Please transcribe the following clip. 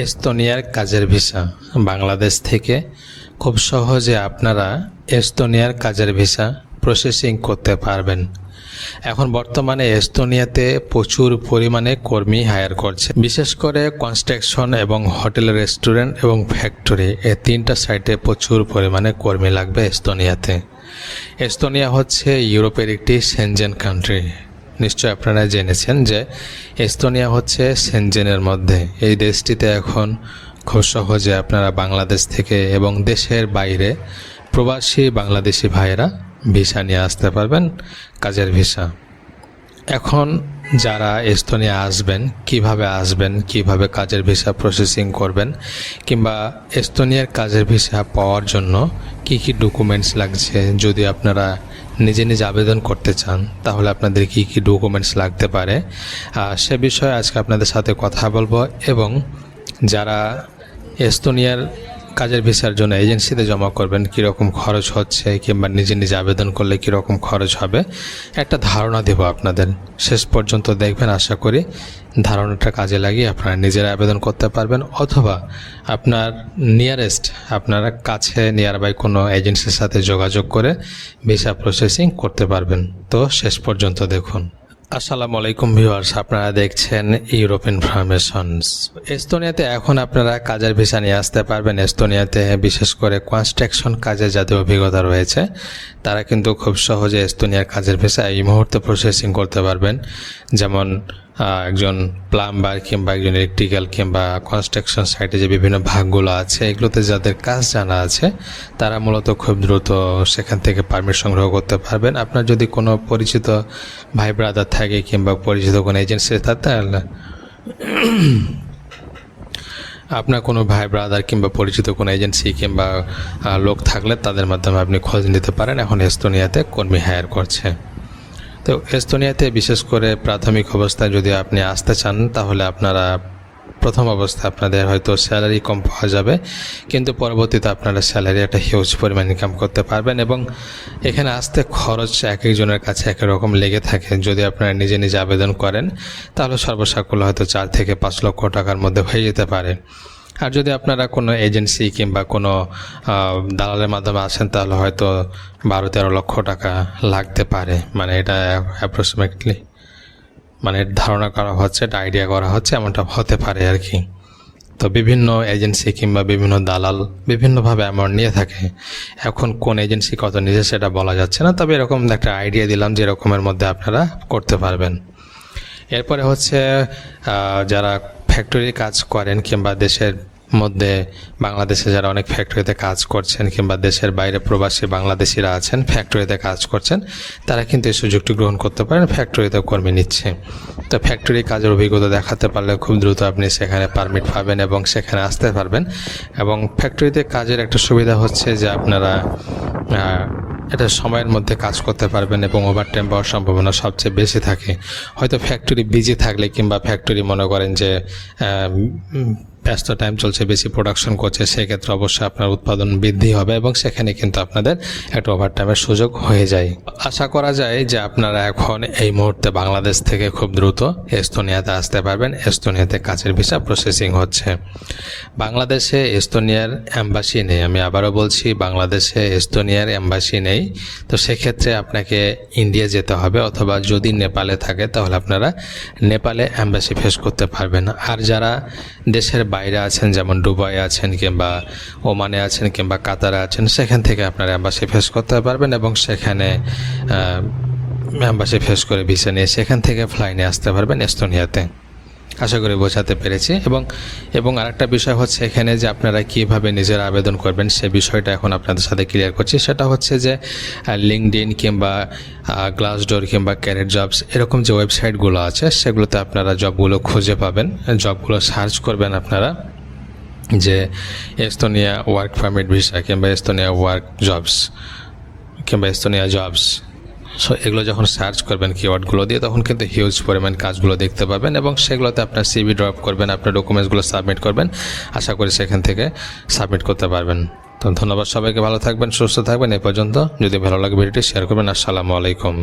এস্তোনিয়ার কাজের ভিসা। বাংলাদেশ থেকে খুব সহজে আপনারা এস্তোনিয়ার কাজের ভিসা প্রসেসিং করতে পারবেন। এখন বর্তমানে এস্তোনিয়াতে প্রচুর পরিমাণে কর্মী হায়ার করছে। বিশেষ করে কনস্ট্রাকশন এবং হোটেল, রেস্টুরেন্ট এবং ফ্যাক্টরি এই তিনটা সাইটে প্রচুর পরিমাণে কর্মী লাগবে এস্তোনিয়াতে। এস্তোনিয়া হচ্ছে ইউরোপের একটি সেনজেন কান্ট্রি নিশ্চয় আপনারা জেনেছেন যে এস্তোনিয়া হচ্ছে সেনজেনের মধ্যে। এই দেশটিতে এখন খুব সহজে আপনারা বাংলাদেশ থেকে এবং দেশের বাইরে প্রবাসী বাংলাদেশি ভাইয়েরা ভিসা নিয়ে আসতে পারবেন, কাজের ভিসা। এখন যারা এস্তোনিয়া আসবেন, কীভাবে আসবেন, কীভাবে কাজের ভিসা প্রসেসিং করবেন, কিংবা এস্তোনিয়ার কাজের ভিসা পাওয়ার জন্য কি কি ডকুমেন্টস লাগছে, যদি আপনারা নিজে নিজে আবেদন করতে চান, তাহলে আপনাদের কি কি ডকুমেন্টস লাগতে পারে? সে বিষয়ে আজকে আপনাদের সাথে কথা বলব এবং যারা এস্তোনিয়ার কাজের ভিসার জন্য এজেন্সিতে জমা করবেন, কীরকম খরচ হচ্ছে, কিংবা নিজে নিজে আবেদন করলে কীরকম খরচ হবে, একটা ধারণা দেব আপনাদের। শেষ পর্যন্ত দেখবেন, আশা করি ধারণাটা কাজে লাগিয়ে আপনারা নিজেরা আবেদন করতে পারবেন, অথবা আপনার নিয়ারেস্ট আপনারা কাছে নিয়ার বাই কোনো এজেন্সির সাথে যোগাযোগ করে ভিসা প্রসেসিং করতে পারবেন। তো শেষ পর্যন্ত দেখুন। আসসালামু আলাইকুম ভিউয়ার্স, আপনারা দেখছেন ইউরোপ ইনফরমেশনস এস্তোনিয়াতে এখন আপনারা কাজের ভিসা নিয়ে আসতে পারবেন। এস্তোনিয়াতে বিশেষ করে কনস্ট্রাকশন কাজে যাদের অভিজ্ঞতা রয়েছে। তারা কিন্তু খুব সহজে এস্তোনিয়ার কাজের ভিসা এই মুহূর্তে প্রসেসিং করতে পারবেন। যেমন একজন প্লাম্বার কিংবা একজন ইলেকট্রিক্যাল কিংবা কনস্ট্রাকশন সাইটে যে বিভিন্ন ভাগগুলো আছে, এগুলোতে যাদের কাজ জানা আছে, তারা মূলত খুব দ্রুত সেখান থেকে পারমিট সংগ্রহ করতে পারবেন। আপনার যদি কোনো পরিচিত ভাই ব্রাদার থাকে কিংবা পরিচিত কোনো এজেন্সি থাকে, তাহলে আপনার কোনো ভাই ব্রাদার কিংবা পরিচিত কোনো এজেন্সি কিংবা লোক থাকলে তাদের মাধ্যমে আপনি খোঁজ নিতে পারেন। এখন এস্তোনিয়াতে কর্মী হায়ার করছে। তো এস্তোনিয়াতে বিশেষ করে প্রাথমিক অবস্থায় যদি আপনি আসতে চান, তাহলে আপনারা প্রথম অবস্থায় আপনাদের হয়তো স্যালারি কম পাওয়া যাবে, কিন্তু পরবর্তীতে আপনারা স্যালারি একটা হিউজ পরিমাণ ইনকাম করতে পারবেন এবং এখানে আসতে খরচ এক একজনের কাছে এক রকম লেগে থাকে। যদি আপনারা নিজে নিজে আবেদন করেন, তাহলে সর্বসাকুল্য হয়তো চার থেকে পাঁচ লক্ষ টাকার মধ্যে হয়ে যেতে পারে। আর যদি আপনারা কোনো এজেন্সি কিংবা কোনো দালালের মাধ্যমে আসেন, তাহলে হয়তো বারো তেরো লক্ষ টাকা লাগতে পারে। মানে এটা অ্যাপ্রক্সিমেটলি মানে ধারণা করা হচ্ছে, এটা আইডিয়া করা হচ্ছে, এমনটা হতে পারে আর কি। তো বিভিন্ন এজেন্সি কিংবা বিভিন্ন দালাল বিভিন্নভাবে অ্যামাউন্ট নিয়ে থাকে। এখন কোন এজেন্সি কত নিচ্ছে সেটা বলা যাচ্ছে না, তবে এরকম একটা আইডিয়া দিলাম যে এরকমের মধ্যে আপনারা করতে পারবেন। এরপরে হচ্ছে যারা ফ্যাক্টরি কাজ করেন কিংবা দেশের মধ্যে বাংলাদেশে যারা অনেক ফ্যাক্টরিতে কাজ করছেন কিংবা দেশের বাইরে প্রবাসী বাংলাদেশিরা আছেন ফ্যাক্টরিতে কাজ করছেন, তারা কিন্তু এই সুযোগটি গ্রহণ করতে পারেন ফ্যাক্টরিতে কর্মী নিচ্ছে। তো ফ্যাক্টরি কাজের অভিজ্ঞতা দেখাতে পারলে খুব দ্রুত আপনি সেখানে পারমিট পাবেন এবং সেখানে আসতে পারবেন। এবং ফ্যাক্টরিতে কাজের একটা সুবিধা হচ্ছে যে আপনারা এটা সময়ের মধ্যে কাজ করতে পারবেন এবং ওভারটাইম পাওয়ার সম্ভাবনা সবচেয়ে বেশি থাকে। হয়তো ফ্যাক্টরি বিজি থাকলে কিংবা ফ্যাক্টরি মনে করেন যে ব্যস্ত টাইম চলছে, বেশি প্রোডাকশন করছে, সেক্ষেত্রে অবশ্যই আপনার উৎপাদন বৃদ্ধি হবে এবং সেখানে কিন্তু আপনাদের একটা ওভারটাইমের সুযোগ হয়ে যায়। আশা করা যায় যে আপনারা এখন এই মুহূর্তে বাংলাদেশ থেকে খুব দ্রুত এস্তোনিয়াতে আসতে পারবেন। এস্তোনিয়াতে কাজের ভিসা প্রসেসিং হচ্ছে। বাংলাদেশে এস্তোনিয়ার অ্যাম্বাসি নেই। আমি আবারও বলছি, বাংলাদেশে এস্তোনিয়ার অ্যাম্বাসি নেই। তো সেক্ষেত্রে আপনাকে ইন্ডিয়া যেতে হবে অথবা যদি নেপালে থাকে, তাহলে আপনারা নেপালে অ্যাম্বাসি ফেস করতে পারবেন। আর যারা দেশের বাইরে আছেন, যেমন দুবাই আছেন কিংবা ওমানে আছেন কিংবা কাতারে আছেন, সেখান থেকে আপনারা অ্যাম্বাসি ফেস করতে পারবেন এবং সেখানে অ্যাম্বাসি ফেস করে ভিসা নিয়ে সেখান থেকে ফ্লাইনে আসতে পারবেন এস্তোনিয়াতে। আশা করি বোঝাতে পেরেছি। এবং এবং আরেকটা বিষয় হচ্ছে এখানে যে আপনারা কীভাবে নিজেরা আবেদন করবেন সে বিষয়টা এখন আপনাদের সাথে ক্লিয়ার করছি। সেটা হচ্ছে যে লিঙ্কডিন কিংবা গ্লাসডোর কিংবা ক্যারেট জবস এরকম যে ওয়েবসাইটগুলো আছে, সেগুলোতে আপনারা জবগুলো খুঁজে পাবেন। জবগুলো সার্চ করবেন আপনারা যে এস্তোনিয়া ওয়ার্ক পারমিট ভিসা কিংবা এস্তোনিয়া ওয়ার্ক জবস কিংবা এস্তোনিয়া জবস সো এগুলো যখন সার্চ করবেন কিওয়ার্ডগুলো দিয়ে, তখন কিন্তু হিউজ পরিমাণ কাজগুলো দেখতে পাবেন এবং সেগুলোতে আপনার সিভি ড্রপ করবেন, আপনার ডকুমেন্টসগুলো সাবমিট করবেন। আশা করি সেখান থেকে সাবমিট করতে পারবেন। তো ধন্যবাদ সবাইকে, ভালো থাকবেন, সুস্থ থাকবেন। এ পর্যন্ত যদি ভালো লাগে ভিডিওটি শেয়ার করবেন। আসসালামু আলাইকুম।